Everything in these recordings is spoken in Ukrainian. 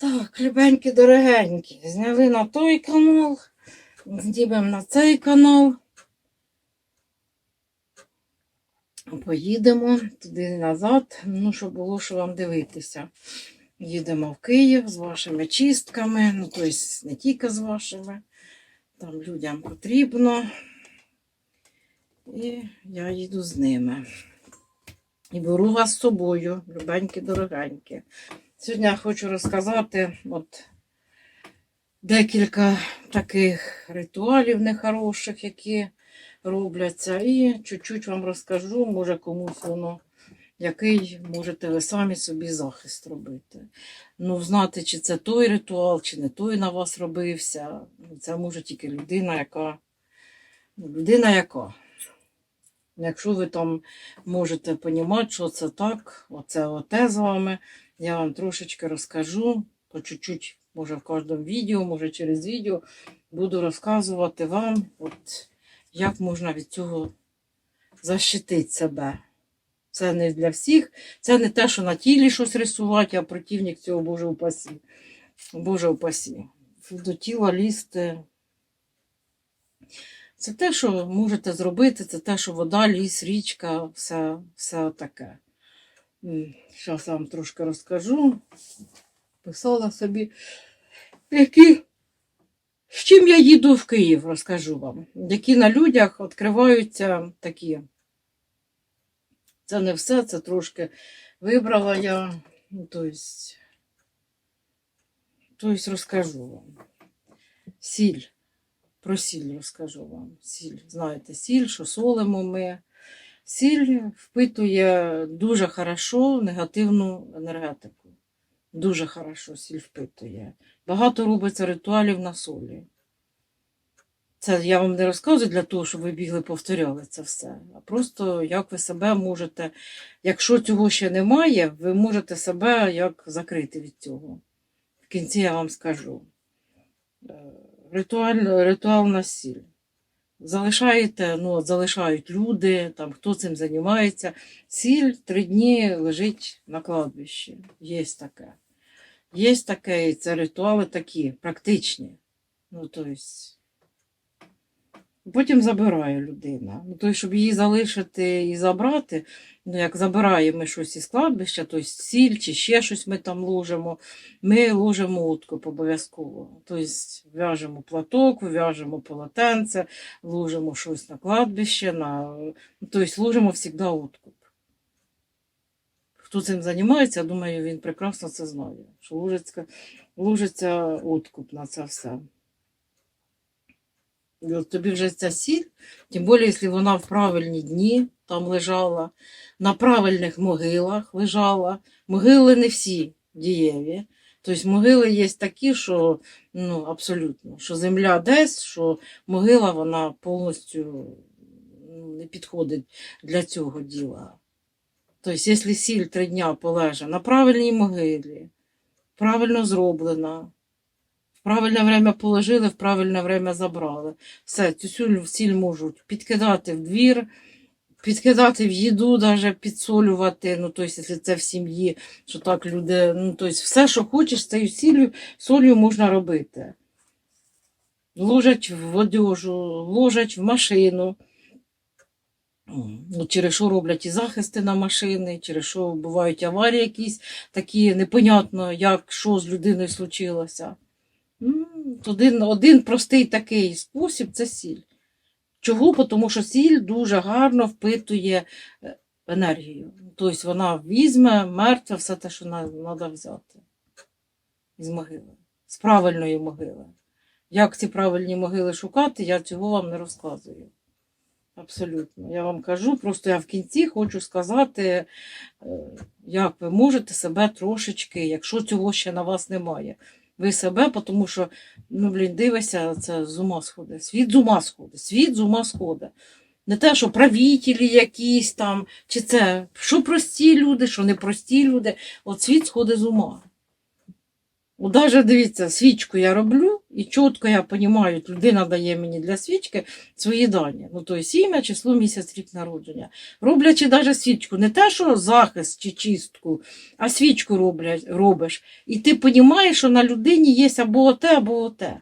Так, любенькі, дорогенькі, зняли на той канал, знімемо на цей канал. Поїдемо туди назад, ну, щоб було що вам дивитися. Їдемо в Київ з вашими чистками, ну, тобто не тільки з вашими. Там людям потрібно. І я їду з ними. І беру вас з собою, любенькі, дорогенькі. Сьогодні я хочу розказати от декілька таких ритуалів нехороших, які робляться. І чуть-чуть вам розкажу, може комусь воно, який можете ви самі собі захист робити. Ну, знати, чи це той ритуал, чи не той на вас робився. Це може тільки людина, яка. ну, Людина яка. Якщо ви там можете розуміти, що це так, оце оте з вами, я вам трошечки розкажу, по чуть-чуть, може в кожному відео, може через відео, буду розказувати вам, от, як можна від цього защитити себе. Це не для всіх, це не те, що на тілі щось рисувати, а противник цього Боже упасі. Боже упасі. До тіла лізти. Це те, що можете зробити, це те, що вода, ліс, річка, все, все таке. Зараз вам трошки розкажу. Писала собі, які, з чим я їду в Київ, розкажу вам. Які на людях відкриваються такі. Це не все, це трошки вибрала я. Тобто, тобто розкажу вам. Сіль. Про сіль розкажу вам. Сіль. Знаєте, сіль, що солимо ми. Сіль впитує дуже хорошо негативну енергетику. Дуже хорошо сіль впитує. Багато робиться ритуалів на солі. Це я вам не розказую для того, щоб ви бігли повторяли це все. А просто як ви себе можете, якщо цього ще немає, ви можете себе як закрити від цього. В кінці я вам скажу. Е, Ритуаль, ритуал на сіль. Залишаєте, ну, залишають люди, там, хто цим займається. Ціль три дні лежить на кладбищі. Є таке. Є таке, і це ритуали такі, практичні. Ну, тобто, потім забирає людина. Ну, тобто, щоб її залишити і забрати, ну, як забираємо ми щось із кладбища, тобто сіль чи ще щось ми там ложимо, ми ложимо откуп обов'язково. Тобто в'яжемо платок, в'яжемо полотенце, ложимо щось на кладбище, на... тобто ложимо завжди откуп. Хто цим займається, я думаю, він прекрасно це знає, що ложиться, ложиться откуп на це все. Тобі вже ця сіль, тим більше, якщо вона в правильні дні там лежала, на правильних могилах лежала. Могили не всі дієві. Тобто могили є такі, що ну, абсолютно, що земля десь, що могила вона повністю ну, не підходить для цього діла. Тобто, якщо сіль три дня полеже на правильній могилі, правильно зроблена, правильне время положили, в правильне время забрали. Все, цю сіль, можуть підкидати в двір, підкидати в їду, навіть підсолювати. Ну, тобто, якщо це в сім'ї, що так люди, ну, тобто, все, що хочеш, з цією сіллю, солью можна робити. Ложать в одежу, ложать в машину. Ну, через що роблять і захисти на машини, через що бувають аварії якісь такі, непонятно, як що з людиною случилося. Один, один простий такий спосіб це сіль. Чого? Тому що сіль дуже гарно впитує е, енергію. Тобто вона візьме мертве все те, що треба взяти із могили, з правильної могили. Як ці правильні могили шукати, я цього вам не розказую. Абсолютно. Я вам кажу, просто я в кінці хочу сказати, е, як ви можете себе трошечки, якщо цього ще на вас немає. Ви себе, тому що, ну, блін, дивися, це з ума сходить. Світ з ума сходить, світ з ума сходить. Не те, що правітелі якісь там, чи це, що прості люди, що не прості люди. От світ сходить з ума. От навіть дивіться, свічку я роблю, і чітко я розумію, людина дає мені для свічки свої дані. Ну, тобто ім'я, число, місяць, рік народження. Роблячи навіть свічку, не те, що захист чи чистку, а свічку роблять, робиш. І ти розумієш, що на людині є або оте, або оте.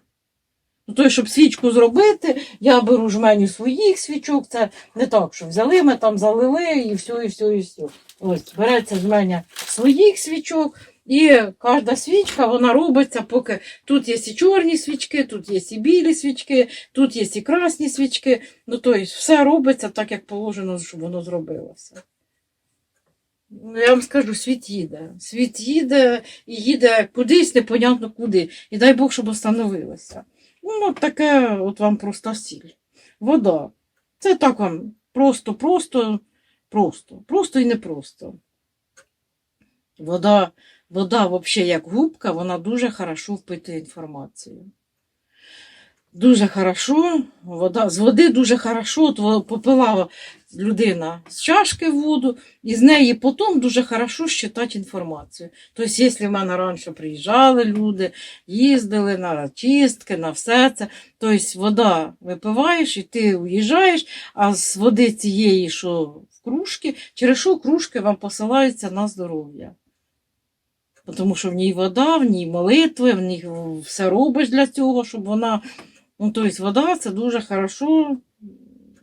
Ну, то, щоб свічку зробити, я беру жменю своїх свічок, це не так, що взяли, ми там залили і все, і все, і все. Ось береться жменя своїх свічок, і кожна свічка вона робиться, поки тут є і чорні свічки, тут є і білі свічки, тут є і красні свічки. Ну, тобто все робиться так, як положено, щоб воно зробилося. Ну, Я вам скажу, світ їде. Світ їде і їде кудись, непонятно куди. І дай Бог, щоб остановилося. Ну, от таке от вам проста сіль. Вода. Це так вам просто, просто, просто, просто і непросто. Вода, вода, взагалі, як губка, вона дуже хорошо впитує інформацію. Дуже хорошо, вода, з води дуже хорошо, от попила людина з чашки воду, і з неї потім дуже хорошо считати інформацію. Тобто, якщо в мене раніше приїжджали люди, їздили на чистки, на все це, тобто вода випиваєш і ти уїжджаєш, а з води цієї, що в кружки, через що кружки вам посилаються на здоров'я. Тому що в ній вода, в ній молитви, в ній все робиш для цього, щоб вона. Ну, тобто вода це дуже хорошо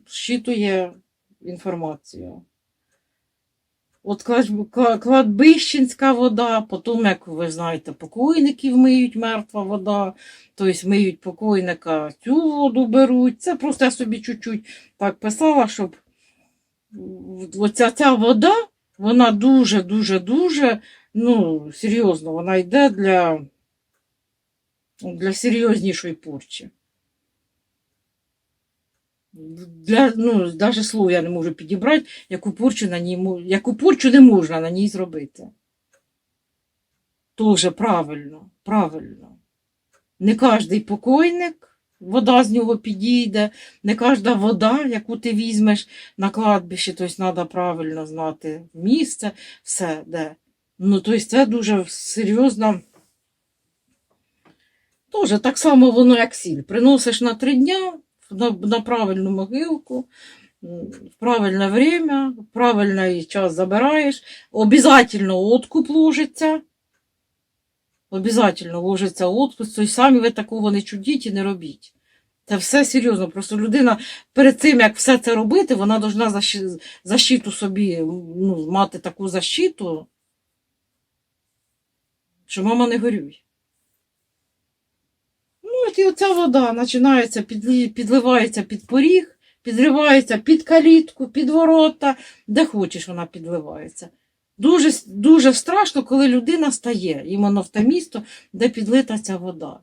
щитує інформацію. От кладбищенська вода, потім, як ви знаєте, покойників миють мертва вода, тобто миють покойника, цю воду беруть. Це просто я собі чуть-чуть так писала, щоб оця ця вода, вона дуже-дуже-дуже, ну, серйозно, вона йде для, для серйознішої порчі. Для, ну, навіть слово я не можу підібрати, яку порчу, на ній, яку порчу не можна на ній зробити. Тоже правильно, правильно. Не кожний покойник, вода з нього підійде, не кожна вода, яку ти візьмеш на кладбище, тобто треба правильно знати місце, все де. Ну, тобто це дуже серйозно. Тоже так само воно, як сіль. Приносиш на три дня на, на правильну могилку, в правильне время, в правильний час забираєш. Обязательно откуп ложиться. Обязательно ложиться откуп. Тобто самі ви такого не чудіть і не робіть. Це все серйозно. Просто людина перед цим, як все це робити, вона повинна защи- защиту собі ну, мати таку защиту, що мама не горюй. Ну, от і оця вода починається, підливається під поріг, підривається під калітку, під ворота, де хочеш вона підливається. Дуже, дуже страшно, коли людина стає іменно в те місто, де підлита ця вода.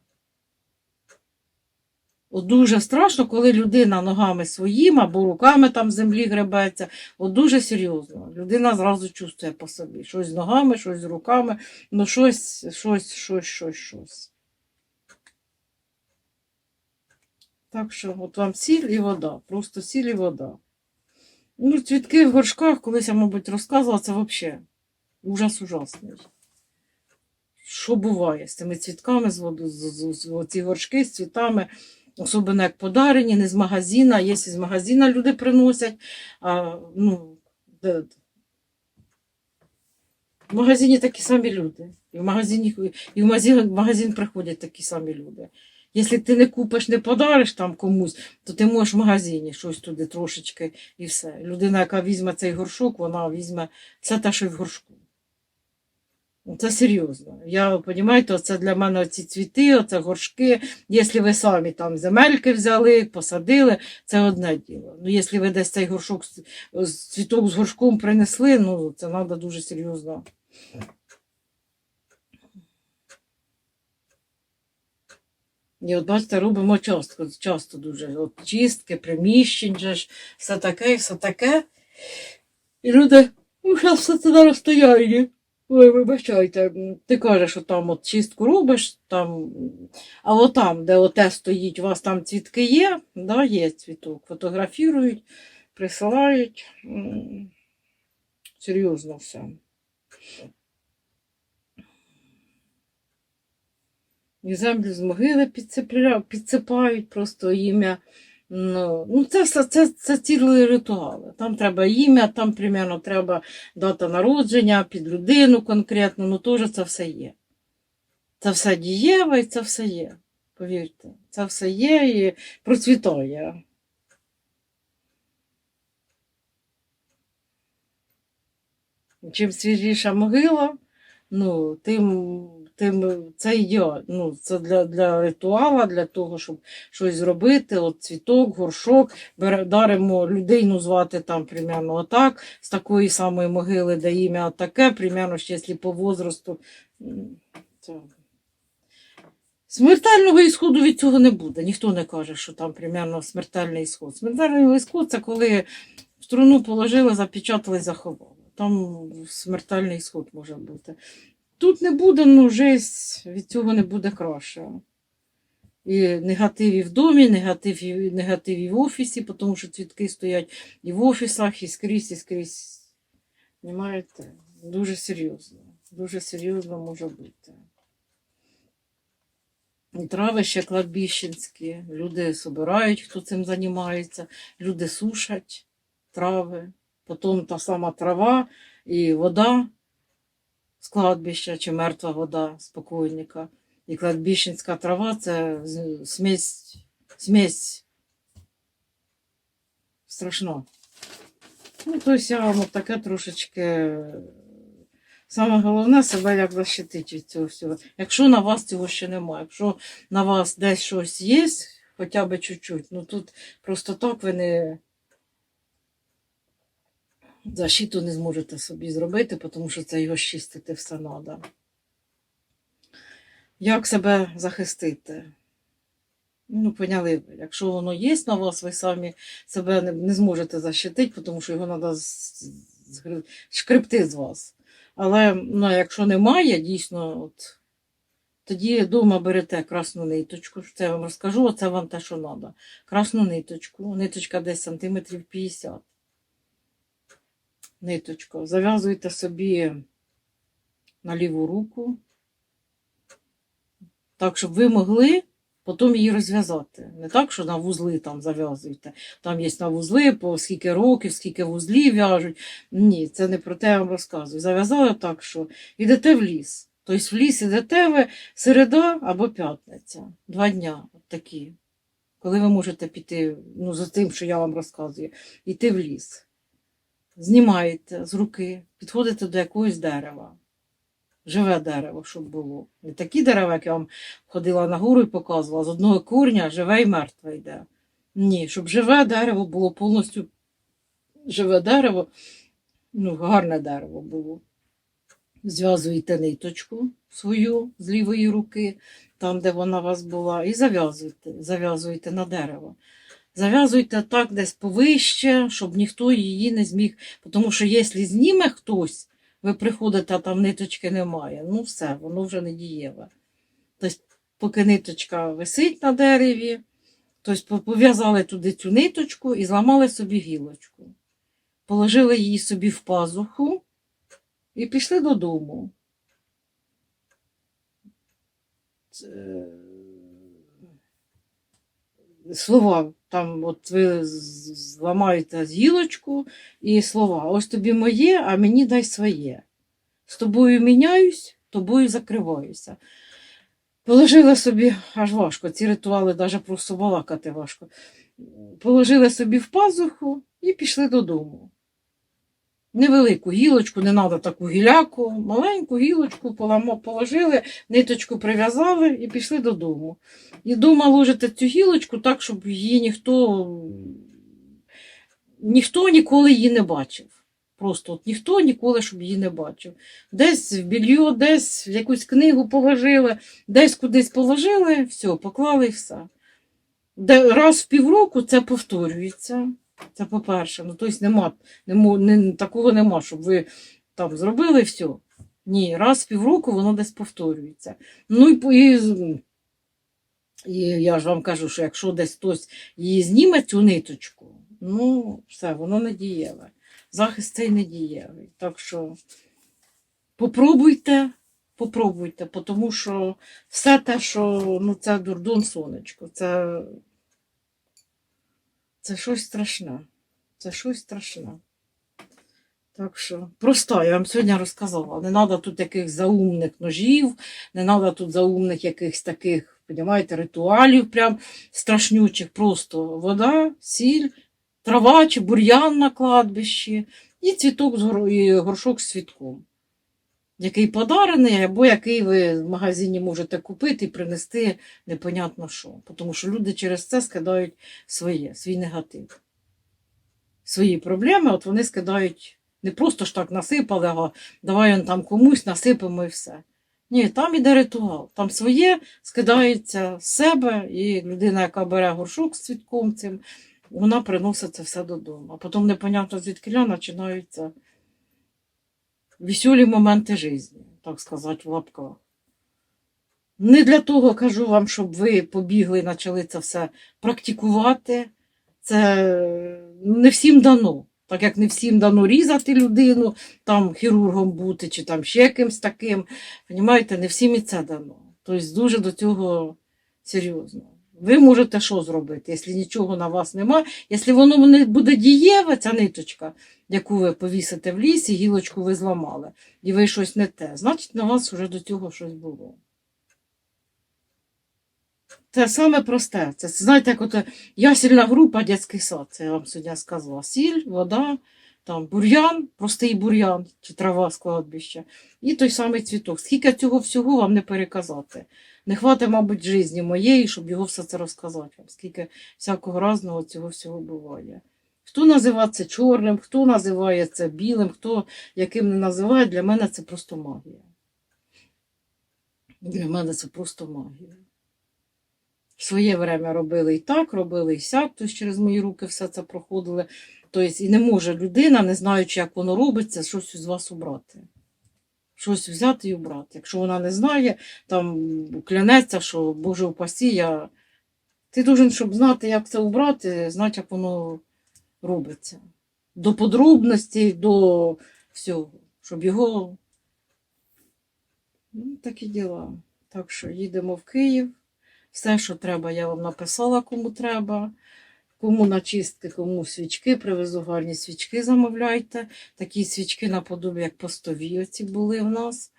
От дуже страшно, коли людина ногами своїми або руками там в землі гребеться. От дуже серйозно. Людина зразу чувствує по собі. Щось з ногами, щось з руками, ну щось, щось, щось, щось, щось. Так що от вам сіль і вода. Просто сіль і вода. Ну, цвітки в горшках, колись я, мабуть, розказувала, це взагалі ужас ужасний. Що буває з цими цвітками, з воду, з, з, з, оці горшки з цвітами, особливо як подарені, не з магазина. Якщо з магазина люди приносять, а, ну, де, в магазині такі самі люди. І в магазині, і в магазин, магазин приходять такі самі люди. Якщо ти не купиш, не подариш там комусь, то ти можеш в магазині щось туди трошечки і все. Людина, яка візьме цей горшок, вона візьме все те, що в горшку. Це серйозно. Я розумієте, це для мене ці цвіти, оце горшки. Якщо ви самі там земельки взяли, посадили, це одне діло. Ну, якщо ви десь цей горшок цвіток з горшком принесли, ну це треба дуже серйозно. І от бачите, робимо часто, часто дуже. От чистки, приміщень, ж, все таке, все таке. І люди, ну, все це на розстоянні. Ой, вибачайте, ти кажеш, що там от чистку робиш, там, а от там, де оте стоїть, у вас там цвітки є, да, є цвіток, фотографірують, присилають. Серйозно все. І землю з могили підсипають просто ім'я. Ну, ну це все це, це цілі ритуали. Там треба ім'я, там примерно треба дата народження під людину конкретно, ну теж це все є. Це все дієве і це все є. Повірте, це все є і процвітає. Чим свіжіша могила, ну, тим, тим це ідеально. Ну, це для, для ритуала, для того, щоб щось зробити. От цвіток, горшок, бере- даримо людину звати там примерно отак, з такої самої могили, де ім'я таке, примерно ще якщо по возрасту. Смертельного ісходу від цього не буде. Ніхто не каже, що там примерно смертельний ісход. Смертельний ісход це коли в труну положили, запечатали, заховали. Там смертельний ісход може бути. Тут не буде, ну, жесть, від цього не буде краще. І негатив і в домі, негатив і, негатив і в офісі, тому що цвітки стоять і в офісах, і скрізь, і скрізь. Понимаєте? Дуже серйозно. Дуже серйозно може бути. І трави ще кладбіщенські. Люди собирають, хто цим займається, люди сушать трави, потім та сама трава і вода з кладбища чи мертва вода з покойника. І кладбищенська трава це смесь, смесь страшно. Ну, я вам таке трошечки. Саме головне себе як защитити від цього всього. Якщо на вас цього ще немає, якщо на вас десь щось є, хоча б чуть-чуть, ну тут просто так ви не защиту не зможете собі зробити, тому що це його щистити все треба. Як себе захистити? Ну, поняли. Якщо воно є на вас, ви самі себе не, не зможете защитити, тому що його треба шкребти з вас. Але ну, якщо немає, дійсно, от, тоді вдома берете красну ниточку. Це я вам розкажу, це вам те, що треба. Красну ниточку, ниточка десь сантиметрів 50. Ниточку. Зав'язуєте собі на ліву руку, так, щоб ви могли потім її розв'язати. Не так, що на вузли там зав'язуєте. Там є на вузли, по скільки років, скільки вузлів в'яжуть. Ні, це не про те я вам розказую. Зав'язали так, що йдете в ліс. Тобто в ліс ідете ви середа або п'ятниця. Два дня от такі. Коли ви можете піти, ну, за тим, що я вам розказую, йти в ліс. Знімаєте з руки, підходите до якогось дерева. Живе дерево, щоб було. Не такі дерева, як я вам ходила на гору і показувала, з одного корня живе і мертве йде. Ні, щоб живе дерево було повністю живе дерево, ну, гарне дерево було. Зв'язуєте ниточку свою з лівої руки, там, де вона у вас була, і зав'язуєте, зав'язуєте на дерево. Зав'язуйте так десь повище, щоб ніхто її не зміг. Тому що якщо зніме хтось, ви приходите, а там ниточки немає, ну все, воно вже не дієве. Тобто, поки ниточка висить на дереві, тобто пов'язали туди цю ниточку і зламали собі гілочку. Положили її собі в пазуху і пішли додому. Це- Слова, там от ви зламаєте гілочку і слова. Ось тобі моє, а мені дай своє. З тобою міняюсь, тобою закриваюся. Положила собі, аж важко, ці ритуали навіть просто балакати важко. Положила собі в пазуху і пішли додому. Невелику гілочку, не треба таку гіляку, маленьку гілочку положили, ниточку прив'язали і пішли додому. І дома ложите цю гілочку так, щоб її ніхто, ніхто ніколи її не бачив. Просто от ніхто ніколи, щоб її не бачив. Десь в більйо, десь в якусь книгу положили, десь кудись положили, все, поклали і все. Раз в півроку це повторюється. Це по-перше. Ну, тобто нема, нема, не, такого нема, щоб ви там зробили все. Ні, раз в півроку воно десь повторюється. Ну і, і, і я ж вам кажу, що якщо десь хтось її зніме цю ниточку, ну все, воно не дієве. Захист цей не дієвий. Так що попробуйте, попробуйте, тому що все те, що ну, це дурдон сонечко, це, це щось страшне. Це щось страшне. Так що, просто я вам сьогодні розказала. Не треба тут якихось заумних ножів, не треба тут заумних якихось таких, розумієте, ритуалів прям страшнючих. Просто вода, сіль, трава чи бур'ян на кладбищі і цвіток з горшок з цвітком. Який подарений, або який ви в магазині можете купити і принести непонятно що. Тому що люди через це скидають своє, свій негатив. Свої проблеми, от вони скидають не просто ж так насипали, а давай он там комусь насипемо і все. Ні, там іде ритуал. Там своє скидається з себе, і людина, яка бере горшок з цвітком цим, вона приносить це все додому. А потім непонятно звідки починаються веселі моменти життя, так сказати, в лапках. Не для того кажу вам, щоб ви побігли і почали це все практикувати. Це не всім дано. Так як не всім дано різати людину, там хірургом бути, чи там ще якимсь таким. Понімаєте, не всім і це дано. Тобто дуже до цього серйозно. Ви можете що зробити, якщо нічого на вас нема, якщо воно не буде дієве, ця ниточка, яку ви повісите в лісі, гілочку ви зламали, і ви щось не те, значить на вас вже до цього щось було. Це саме просте. Це знаєте, як от ясільна група, дитячий сад, це я вам сьогодні сказала. Сіль, вода, там бур'ян, простий бур'ян чи трава з кладбища, і той самий цвіток. Скільки цього всього вам не переказати. Не хватить, мабуть, житті моєї, щоб його все це розказати скільки всякого разного цього всього буває. Хто називає це чорним, хто називає це білим, хто яким не називає, для мене це просто магія. Для мене це просто магія. В своє время робили і так, робили і сяк, тобто через мої руки все це проходили. Тобто, і не може людина, не знаючи, як воно робиться, щось з вас убрати. Щось взяти і убрати. Якщо вона не знає, там клянеться, що Боже упасі, я... ти должен, щоб знати, як це убрати, знати, як воно робиться. До подробностей, до всього, щоб його. Ну, такі діла. Так що їдемо в Київ. Все, що треба, я вам написала, кому треба. Кому на чистки, кому свічки, привезу гарні свічки, замовляйте. Такі свічки наподобі, як постові оці були в нас.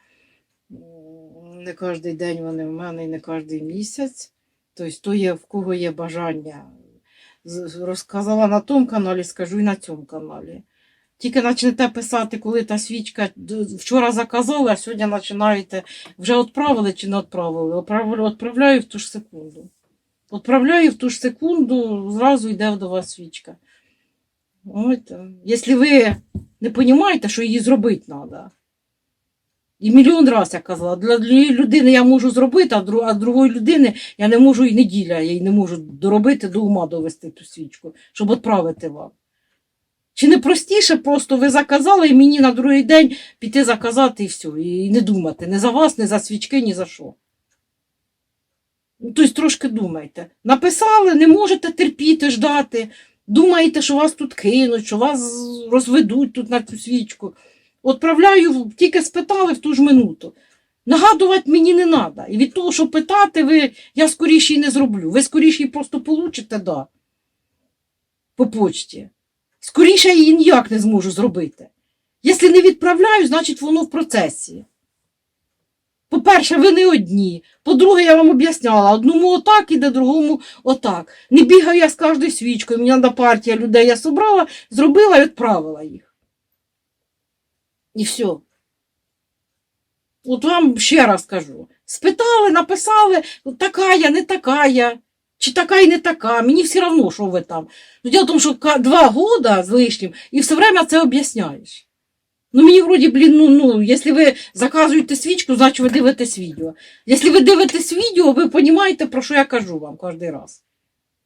Не кожен день вони в мене і не кожен місяць. Тобто, то є, в кого є бажання. Розказала на тому каналі, скажу і на цьому каналі. Тільки почнете писати, коли та свічка вчора заказали, а сьогодні починаєте, вже відправили чи не відправили. Відправляю в ту ж секунду. Відправляю в ту ж секунду, зразу йде до вас свічка. От. е. Якщо ви не розумієте, що її зробити треба. І мільйон разів я казала, для людини я можу зробити, а а другої людини я не можу і неділя, я її не можу доробити до ума довести ту свічку, щоб відправити вам. Чи не простіше просто ви заказали і мені на другий день піти заказати і все, і не думати не за вас, не за свічки, ні за що. Ну, Тобто трошки думайте. Написали, не можете терпіти, ждати. Думаєте, що вас тут кинуть, що вас розведуть тут на цю свічку. Отправляю, тільки спитали в ту ж минуту. Нагадувати мені не треба. І від того, що питати, ви, я скоріше і не зроблю. Ви скоріше просто получите, да. По почті. Скоріше я її ніяк не зможу зробити. Якщо не відправляю, значить воно в процесі. По-перше, ви не одні. По-друге, я вам об'ясняла, одному отак іде, другому отак. Не бігаю я з кожною свічкою, мені треба партія людей, я собрала, зробила і відправила їх. І все. От вам ще раз кажу. Спитали, написали, така я, не така я. Чи така і не така, мені все одно, що ви там. Ну, Діло в тому, що два года з лишнім, і все время це об'ясняєш. Ну, мені вроді, блін, ну, ну, якщо ви заказуєте свічку, значить ви дивитесь відео. Якщо ви дивитесь відео, ви розумієте, про що я кажу вам кожен раз.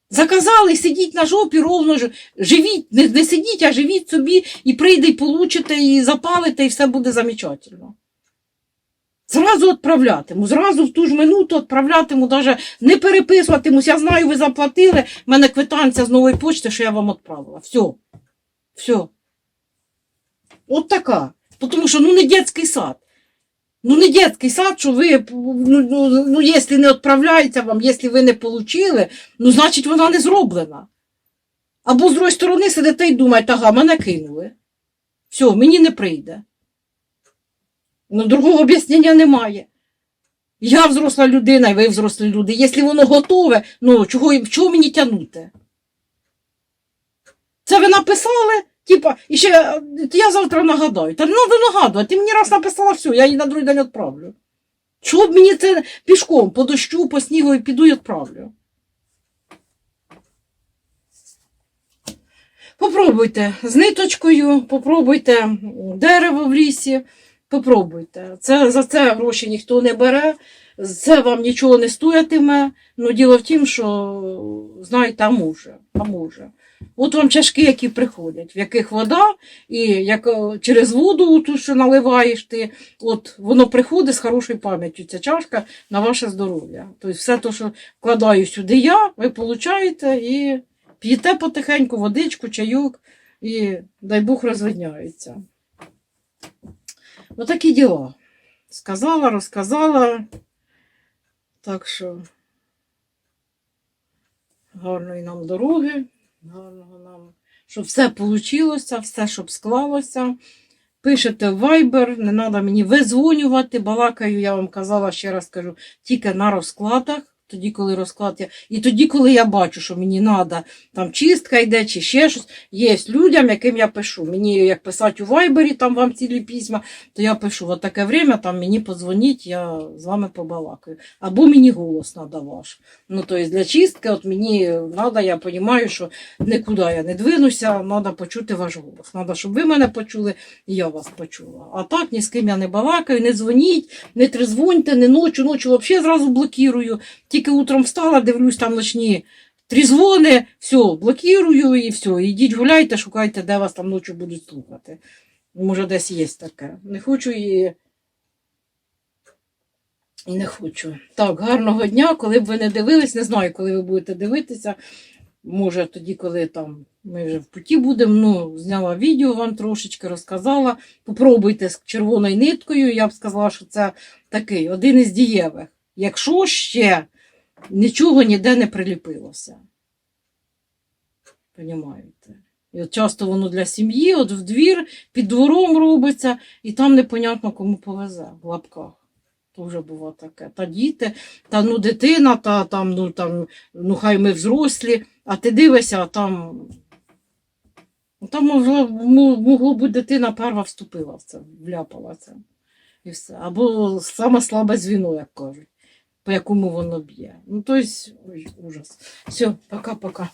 Заказали, сидіть на жопі, ровно живіть, не, не сидіть, а живіть собі, і прийде, і получите, і запалите, і все буде замечательно. Зразу відправлятиму, зразу в ту ж минуту відправлятиму, навіть не переписуватимусь. Я знаю, ви заплатили, в мене квитанція з нової почти, що я вам відправила. Все. Все. От така. Тому що ну не дитячий сад. Ну, не дитячий сад, що ви, ну, ну, ну, якщо не відправляється вам, якщо ви не отримали, ну, значить, вона не зроблена. Або з другої сторони сидите і думаєте, ага, мене кинули. Все, мені не прийде. Ну, другого об'яснення немає. Я взросла людина, і ви взрослі люди. Якщо воно готове, ну чого, чого мені тягнути? Це ви написали? Типа, і ще я завтра нагадаю. Та не треба нагадувати, ти мені раз написала все, я її на другий день відправлю. Чого б мені це пішком, по дощу, по снігу і піду і відправлю? Попробуйте з ниточкою, попробуйте дерево в лісі, попробуйте. Це, за це гроші ніхто не бере, це вам нічого не стоятиме. Ну, діло в тім, що знаєте, а може, а може. От вам чашки, які приходять, в яких вода, і як е, через воду, ту, що наливаєш ти, от воно приходить з хорошою пам'яттю, ця чашка на ваше здоров'я. Тобто все те, що вкладаю сюди я, ви получаєте і п'єте потихеньку водичку, чайок, і дай Бог розвидняється. Отакі діла. Сказала, розказала. Так що гарної нам дороги, гарного нам, щоб все вийшло, все, щоб склалося. Пишете Viber, не треба мені визвонювати, балакаю, я вам казала, ще раз кажу, тільки на розкладах. Тоді, коли розклад я. І тоді, коли я бачу, що мені треба, там чистка йде чи ще щось, є людям, яким я пишу. Мені як писати у Вайбері, там вам цілі письма, то я пишу, от таке время, там мені подзвоніть, я з вами побалакаю. Або мені голос треба ваш. Ну, тобто для чистки, от мені треба, я розумію, що нікуди я не двинуся, треба почути ваш голос. Треба, щоб ви мене почули, і я вас почула. А так ні з ким я не балакаю, не дзвоніть, не трезвоньте, не ночі, ночі взагалі зразу блокірую. Тільки утром встала, дивлюсь там ночні трізвони, все, блокірую і все. Ідіть гуляйте, шукайте, де вас там ночі будуть слухати. Може, десь є таке. Не хочу і. І не хочу. Так, гарного дня. Коли б ви не дивились, не знаю, коли ви будете дивитися. Може, тоді, коли там ми вже в путі будемо, ну, зняла відео вам трошечки, розказала. Попробуйте з червоною ниткою. Я б сказала, що це такий один із дієвих. Якщо ще нічого ніде не приліпилося. Понімаєте? І от часто воно для сім'ї, от в двір, під двором робиться, і там непонятно кому повезе в лапках. То вже було таке. Та діти, та ну дитина, та там, ну там, ну хай ми взрослі, а ти дивишся, а там. ну, Там могло, мо- могло бути дитина перша вступила в це, вляпалася. І все. Або саме слабе звіно, як кажуть, по якому воно б'є. Ну, тобто, ой, ужас. Все, пока-пока.